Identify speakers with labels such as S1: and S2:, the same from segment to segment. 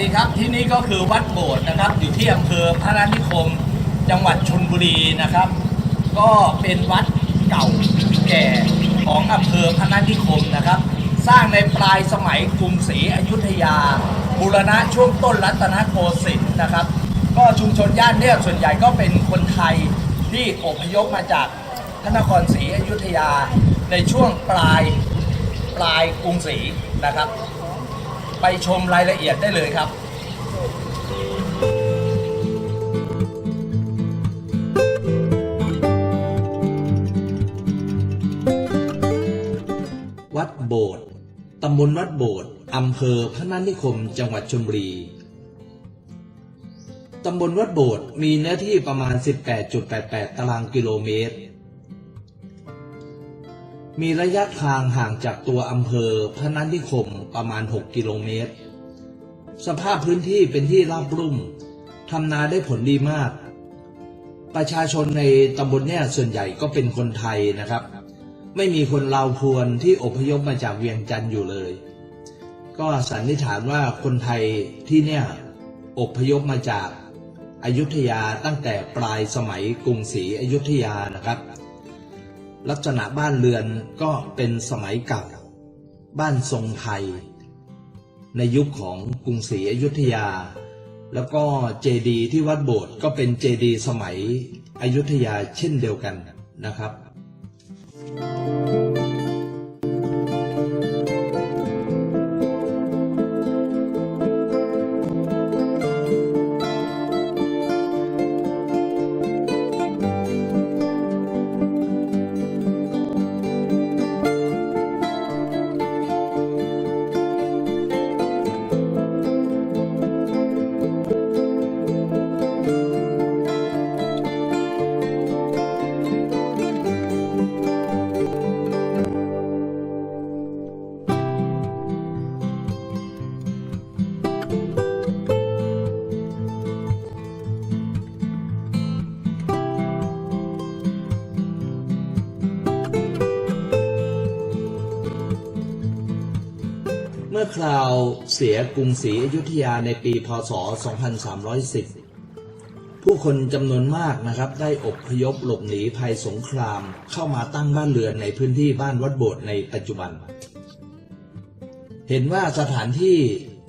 S1: ดีครับที่นี่ก็คือวัดโบสถ์นะครับ อยู่ที่อำเภอพระรานิคม จังหวัดชนบุรีนะครับ ก็เป็นวัดเก่าแก่ของอำเภอพระรานิคมนะครับ สร้างในปลายสมัยกรุงศรีอยุธยา บูรณะช่วงต้นรัตนโกสินทร์นะครับ ก็ชุมชนย่านเนี่ยส่วนใหญ่ก็เป็นคนไทยที่อพยพมาจากพระนครศรีอยุธยาในช่วงปลายปลายกรุงศรีนะครับ ไปชมรายละเอียดได้เลยครับวัดโบสถ์ตำบลวัดโบสถ์อำเภอพระนันนิคม จังหวัดชลบุรี ตำบลวัดโบสถ์มีเนื้อที่ประมาณ 18.88 ตารางกิโลเมตร มีระยะทางห่างจากตัวอำเภอพระนันนิคมประมาณ 6 กิโลเมตร สภาพพื้นที่เป็นที่ราบรุ่มทำนาได้ผลดีมาก ประชาชนในตำบลเนี่ยส่วนใหญ่ก็เป็นคนไทยนะครับ ไม่มีคนลาวพวนที่อพยพมาจากเวียงจันทร์อยู่เลย ก็สันนิษฐานว่าคนไทยที่เนี่ยอพยพมาจากอายุทยาตั้งแต่ปลายสมัยกรุงศรีอยุธยานะครับ ลักษณะบ้านเรือนก็เป็นสมัยเก่า บ้านทรงไทย ในยุคของกรุงศรีอยุธยา แล้วก็เจดีย์ที่วัดโบสถ์ก็เป็นเจดีย์สมัยอยุธยาเช่นเดียวกันนะครับเมื่อคราวเสียกรุงศรีอยุธยาในปีพศ 2310 ผู้คนจำนวนมากนะครับได้อบพยพหลบหนีภัยสงครามเข้ามาตั้งบ้านเรือนในพื้นที่บ้านวัดโบสถ์ในปัจจุบัน เห็นว่าสถานที่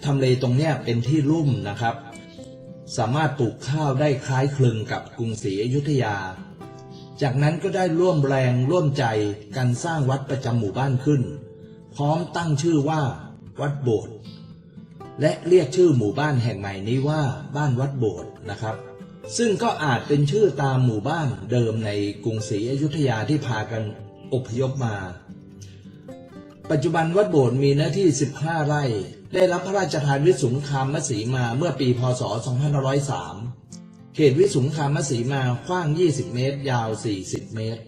S1: ทำเลตรงเนี้ยเป็นที่ลุ่มนะครับ สามารถปลูกข้าวได้คล้ายคลึงกับกรุงศรีอยุธยา จากนั้นก็ได้ร่วมแรงร่วมใจกันสร้างวัดประจำหมู่บ้านขึ้น พร้อมตั้งชื่อว่า วัดโบสถ์และเรียกชื่อหมู่บ้านแห่งใหม่นี้ว่าบ้านวัดโบสถ์นะครับ ซึ่งก็อาจเป็นชื่อตามหมู่บ้านเดิมในกรุงศรีอยุธยาที่พากันอพยพมา ปัจจุบันวัดโบสถ์มีเนื้อที่ 15 ไร่ ได้รับพระราชทานวิสุงคามมสีมาเมื่อปีพศ 2503 เขตวิสุงคามสีมา กว้าง 20 เมตร ยาว 40 เมตร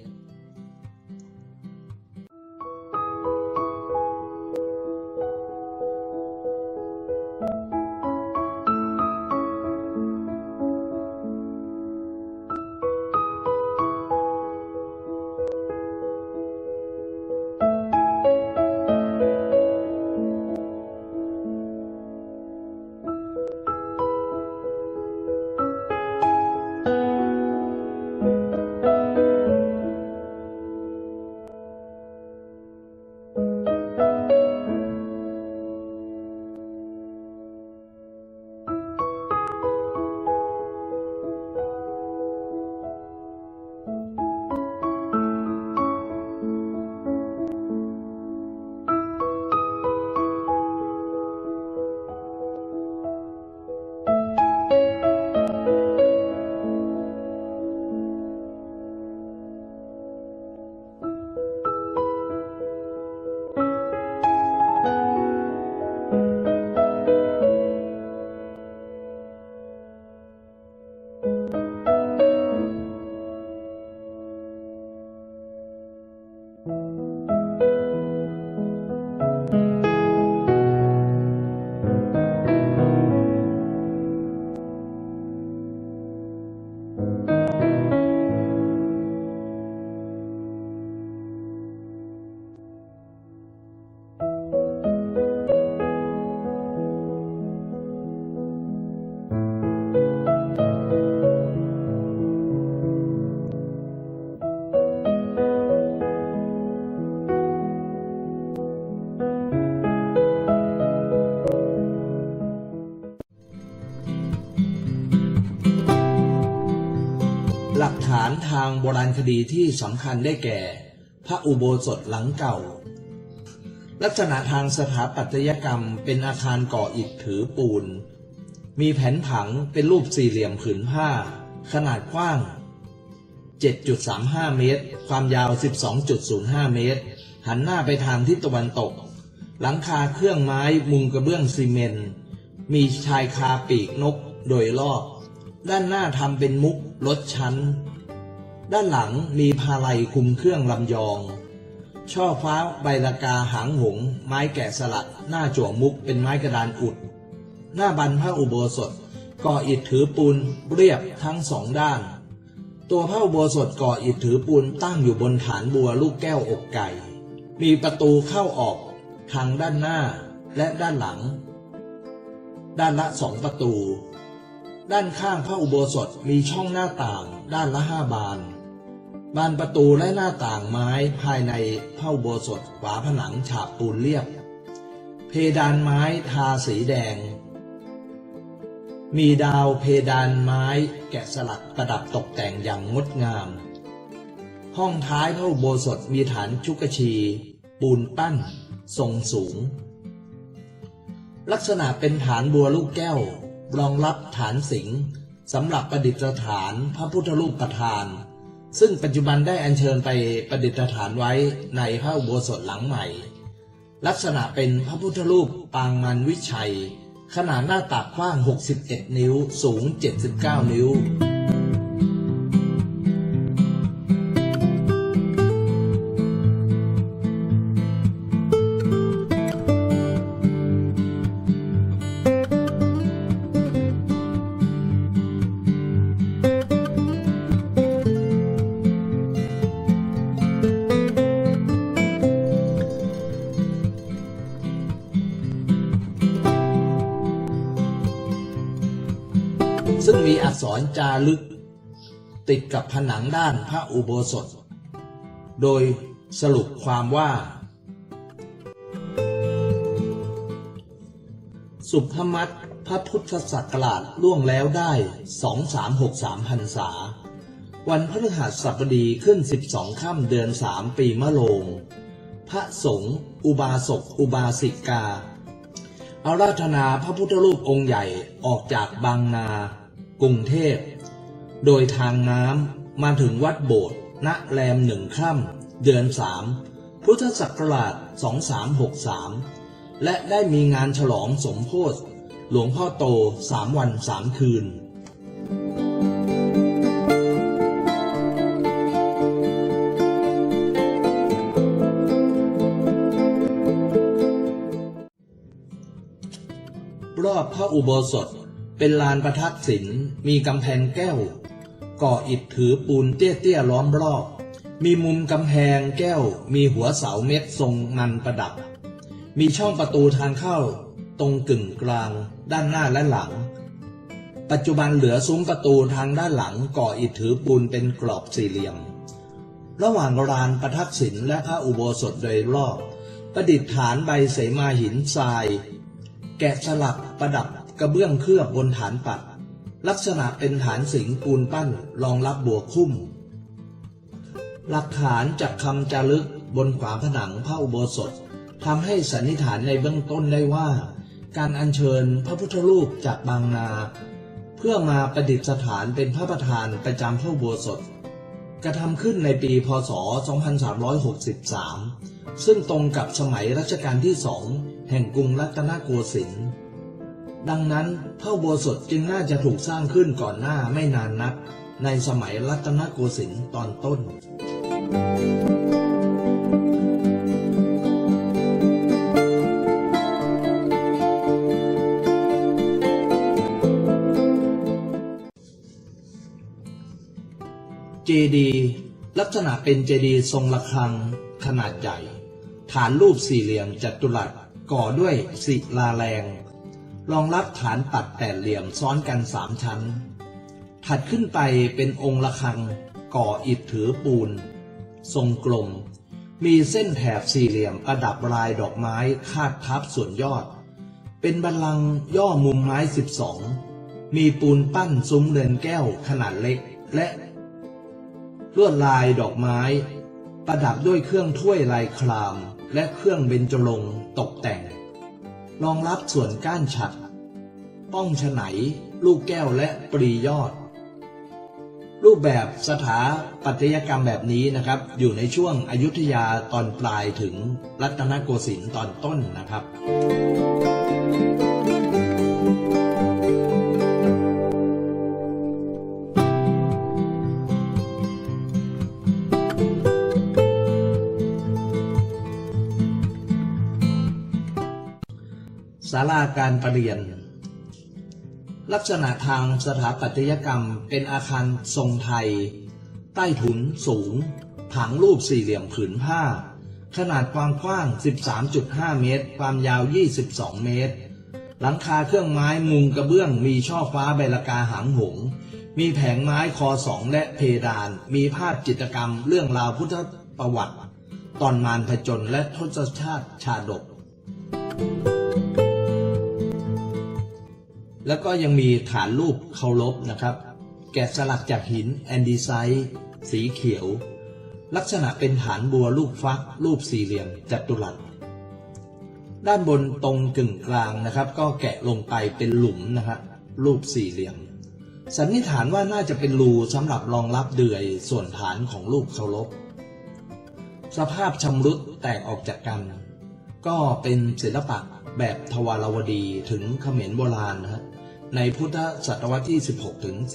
S1: ดีที่สำคัญได้แก่ พระอุโบสถหลังเก่า ลักษณะทางสถาปัตยกรรมเป็นอาคารก่ออิฐถือปูน มีแผนผังเป็นรูปสี่เหลี่ยมผืนผ้า ขนาดกว้าง 7.35 เมตร ความยาว 12.05 เมตร หันหน้าไปทางทิศตะวันตก หลังคาเครื่องไม้มุงกระเบื้องซีเมนต์มีชายคาปีกนกโดยรอบ ด้านหน้าทำเป็นมุกลดชั้น ด้านหลังมีพาลัยคุมเครื่องลำยอง ช่อฟ้าใบละกาหางหง ไม้แกะสลัก หน้าจั่วมุกเป็นไม้กระดานอุด หน้าบันพระอุโบสถ ก่ออิฐถือปูนเรียบทั้งสองด้าน ตัวพระอุโบสถก่ออิฐถือปูนตั้งอยู่บนฐานบัวลูกแก้วอกไก่ มีประตูเข้าออกทางด้านหน้าและด้านหลัง ด้านละสองประตู ด้านข้างพระอุโบสถมีช่องหน้าต่างด้านละห้าบาน บานประตูและหน้าต่างไม้ภายในพระอุโบสถฝาผนังฉาบปูนเรียบ เพดานไม้ทาสีแดง มีดาวเพดานไม้แกะสลักประดับตกแต่งอย่างงดงาม ห้องท้ายพระอุโบสถมีฐานชุกชี ปูนปั้น ทรงสูง ลักษณะเป็นฐานบัวลูกแก้ว รองรับฐานสิงสำหรับประดิษฐานพระพุทธรูปประธาน ซึ่งปัจจุบันได้อัญเชิญไปประดิษฐานไว้ในพระอุโบสถหลังใหม่ ลักษณะเป็นพระพุทธรูปปางมันวิชัย ขนาดหน้าตักกว้าง 61 นิ้ว สูง 79 นิ้ว จารึก ติดกับผนังด้านพระอุโบสถ โดยสรุปความว่า สุภมัตพระพุทธศักราชล่วงแล้วได้ 2363พรรษา วันพฤหัสบดีขึ้น 12ค่ำเดือน 3 ปีมะโรงพระสงฆ์อุบาสก อุบาสิกาอาราธนาพระพุทธรูปองค์ใหญ่ออกจากบางนา กรุงเทพ โดยทางน้ำมาถึงวัดโบสถ์ณแรมหนึ่งค่ำเดือนสามพุทธศักราช 2363 และได้มีงานฉลองสมโพธิหลวงพ่อโตสามวันสามคืน รอบพระอุโบสถ เป็นลานประทักษิณมีกำแพงแก้ว ก่ออิฐถือปูนเตี้ยๆล้อมรอบ มีมุมกำแพงแก้ว มีหัวเสาเม็ดทรงมันประดับ มีช่องประตูทางเข้า ตรงกึ่งกลาง ด้านหน้าและหลัง ปัจจุบันเหลือซุ้มประตูทางด้านหลัง ก่ออิฐถือปูนเป็นกรอบสี่เหลี่ยม ระหว่างลานประทักษิณและพระอุโบสถโดยรอบประดิษฐานใบเสมาหินทราย แกะสลักประดับ กระเบื้องเคลือบบนฐานปัดลักษณะเป็นฐานสิงปูนปั้นรองรับบัวคุ้ม หลักฐานจากคำจารึกบนขวาผนังพระอุโบสถทำให้สันนิษฐานในเบื้องต้นได้ว่า การอัญเชิญพระพุทธรูปจากบางนา เพื่อมาประดิษฐานเป็นพระประธานประจำพระอุโบสถกระทำขึ้นในปีพศ 2363 ซึ่งตรงกับสมัยรัชกาลที่สองแห่งกรุงรัตนโกสินทร์ ดังนั้นพระอุโบสถจึงน่าจะถูกสร้างขึ้นก่อนหน้าไม่นานนัก ในสมัยรัตนโกสินทร์ตอนต้น เจดีลักษณะเป็นเจดีทรงระฆังขนาดใหญ่ ฐานรูปสี่เหลี่ยมจัตุรัสก่อด้วยศิลาแรง รองรับฐานปัดแปดเหลี่ยมซ้อนกันสามชั้น ถัดขึ้นไปเป็นองค์ระฆัง ก่ออิฐถือปูน ทรงกลม มีเส้นแถบสี่เหลี่ยมประดับลายดอกไม้คาดทับส่วนยอด เป็นบัลลังย่อมุมไม้สิบสองมีปูนปั้นซุ้มเรือนแก้วขนาดเล็กและลวดลายดอกไม้ ประดับด้วยเครื่องถ้วยลายคราม และเครื่องเบญจรงค์ตกแต่ง รองรับส่วนก้านฉัด ป้องฉไหน ลูกแก้วและปรียอด รูปแบบสถาปัตยกรรมแบบนี้นะครับ อยู่ในช่วงอายุทยาตอนปลายถึงรัตนโกสินทร์ตอนต้นนะครับ การประเรียน ลักษณะทางสถาปัตยกรรมเป็นอาคารทรงไทย ใต้ถุนสูง ผังรูปสี่เหลี่ยมผืนผ้า ขนาดความกว้าง 13.5 เมตร ความยาว 22 เมตร หลังคาเครื่องไม้มุงกระเบื้องมีช่อฟ้าใบลากาหางหง มีแผงไม้คอสองและเพดาน มีภาพจิตรกรรมเรื่องราวพุทธประวัติ ตอนมารผจญและทศชาติชาดก แล้วก็ยังมีฐานรูปเคารพนะครับ แกะสลักจากหินแอนดีไซต์สีเขียว ลักษณะเป็นฐานบัวรูปฟัก รูปสี่เหลี่ยมจัตุรัส ด้านบนตรงกึ่งกลางนะครับ ก็แกะลงไปเป็นหลุมนะครับรูปสี่เหลี่ยม สันนิษฐานว่าน่าจะเป็นรูสำหรับรองรับเดือยส่วนฐานของรูปเคารพสภาพชำรุดแตกออกจากกัน ก็เป็นศิลปะแบบทวารวดีถึงเขมรโบราณนะฮะ ในพุทธศตวรรษที่ 16 ถึง 18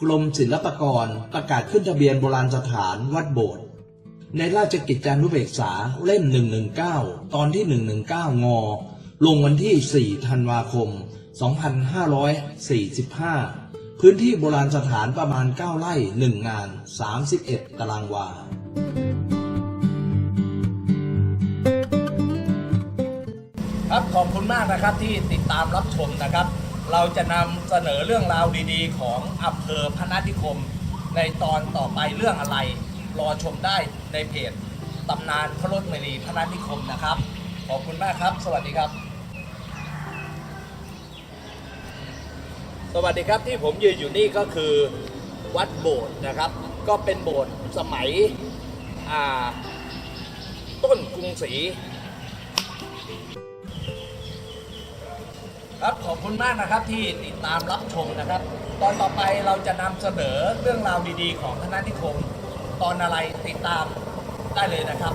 S1: กรมศิลปากรประกาศขึ้นทะเบียนโบราณสถานวัดโบสถ์ในราชกิจจานุเบกษาเล่ม 119 ตอนที่ 119งอลงวันที่ 4 ธันวาคม 2545 พื้นที่โบราณสถานประมาณ 9 ไร่ 1 งาน 31 ตารางวา
S2: ครับขอบคุณมากนะครับที่ติดตามรับชมนะครับ เราจะนำเสนอเรื่องราวดีๆ ของอำเภอพนัสนิคม ในตอนต่อไปเรื่องอะไร รอชมได้ในเพจตำนานพระรถเมรีพนัสนิคมนะครับ ขอบคุณมากครับ สวัสดีครับ สวัสดีครับที่ผมยืนอยู่นี่ก็คือวัดโบสถ์นะครับ ก็เป็นโบสถ์สมัยต้นกรุงศรี ครับขอบคุณมากนะครับที่ติดตามรับชมนะครับ ตอนต่อไปเราจะนำเสนอเรื่องราวดีๆ ของคณะนิคม ตอนอะไรติดตามได้เลยนะครับ